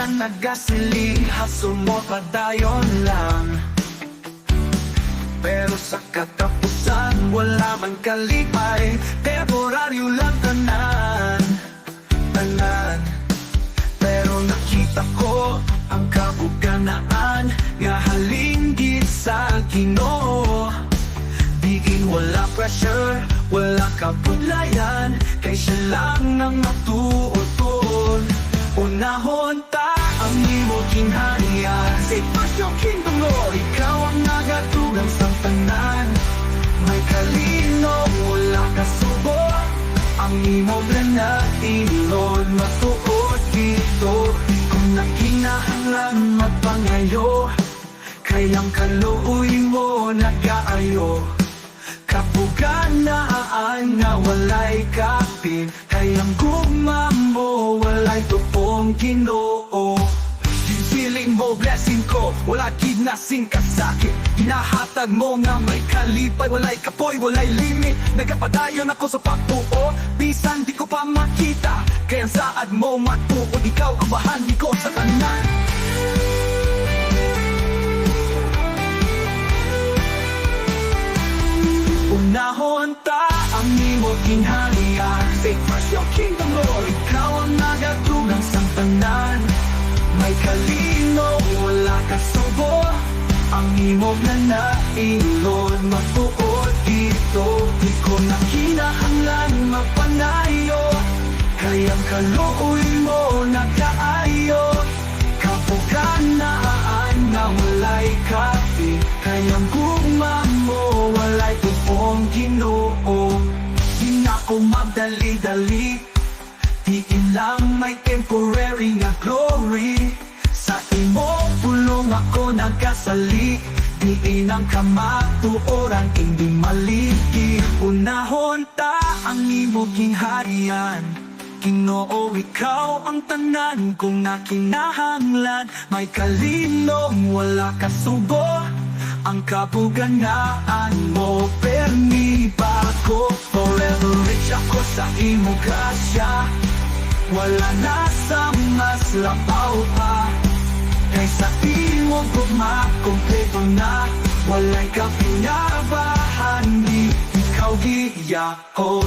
minsan nagasiling Haso mo padayon lang. Pero sa katapusan Wala man kalipay Temporaryo lang tanan. Tanan. Pero nakita ko Ang kabuganaan Nga halinggit sa ginoo. Digin wala pressure, wala kabulayan Kay siya lang ang matuotol Ang imo na ilon, matuod dito. Kung nakinahanglan mapangayo Kayang kaluoy mo nagaayo. Kapuganaan nga walay kapin Kayang gugma mo walay tupong ginoo. Feeling mo blessing ko Wala kinasing kasakit Hinahatag mo nga may kalipay Walay kapoy, walay limit. Nagapadayon ako sa pagtuo Bisan di ko pa makita. Kaya saad mo matuod Ikaw ang bahagi ko sa tanan Unahon ta ang imo kinhalian Say first your kingdom Lord Ikaw ang nagatulang sa tanan May kalino, wala ka subo. Ang imo na nailon Kayang kaluoy mo nagkaayo Kapuganaan nga walay kapi Kayang gugma mo walay tupong ginoo. Di na ko magdali-dali Di ilang may temporary nga glory. Sa imo pulong ako nagkasali Di inang kamatuoran hindi maligi. Unahon ta ang imo gingharian Ginoo, ikaw ang tanan kung nakinahanglan. May kalinong wala kasubo Ang kabuganaan mo Permi ba ako Forever rich ako sa imo grasya. Wala na sa mas lapaw pa. Kaysa imo gugma kompleto na. Walay ka pinabahan Di ikaw giya ko